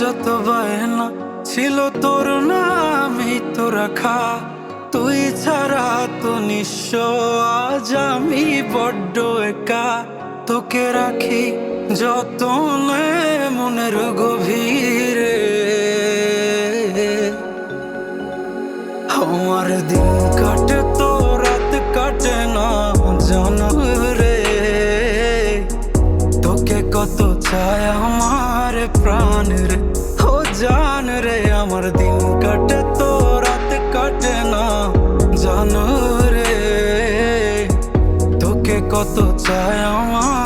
যত বায়না ছিল তোর নামই তো রাখা। তুই ছাড়া তো নিঃস্ব, আজ আমি বড্ড একা। তোকে রাখি যতনে মনের গভীরে চায় আমার প্রাণ রে। ও জান রে, আমার দিন কাটে, তো রাত কাটে না। জানো রে, তোকে কত চায় আমার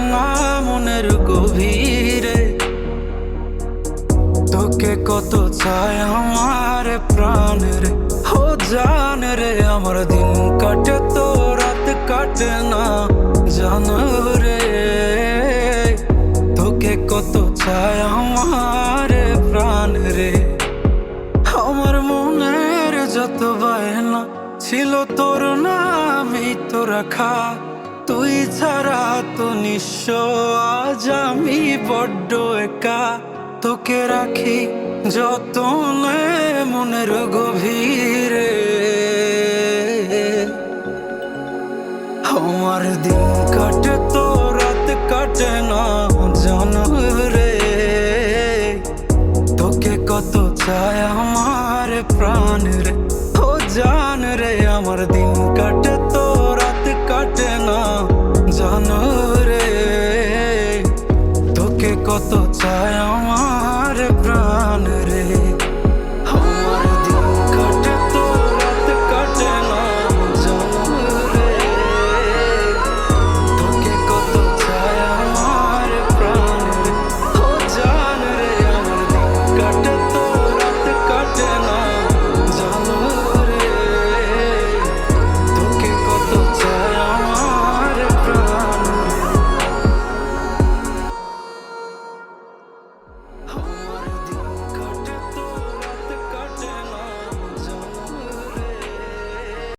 কত চায় আমার প্রাণ রে? ও জান রে, আমার দিন কাটে তো রাত কাটে না। জান রে, তোকে কত চায় আমার প্রাণ রে? আমার মনের যত বায়না ছিল তোর নামই তো রাখা। তুই ছাড়া তো নিঃস্ব আজ আমি বড্ড একা। তোকে রাখি যতনে মনের গভীরে। আমার দিন কাটে তো রাত কাটে না জানো রে। তোকে কত চায় আমার প্রাণ রে। ও জান রে, আমার দিন কাটে তো রাত কাটে না জানো রে। তোকে কত চায় আমার রে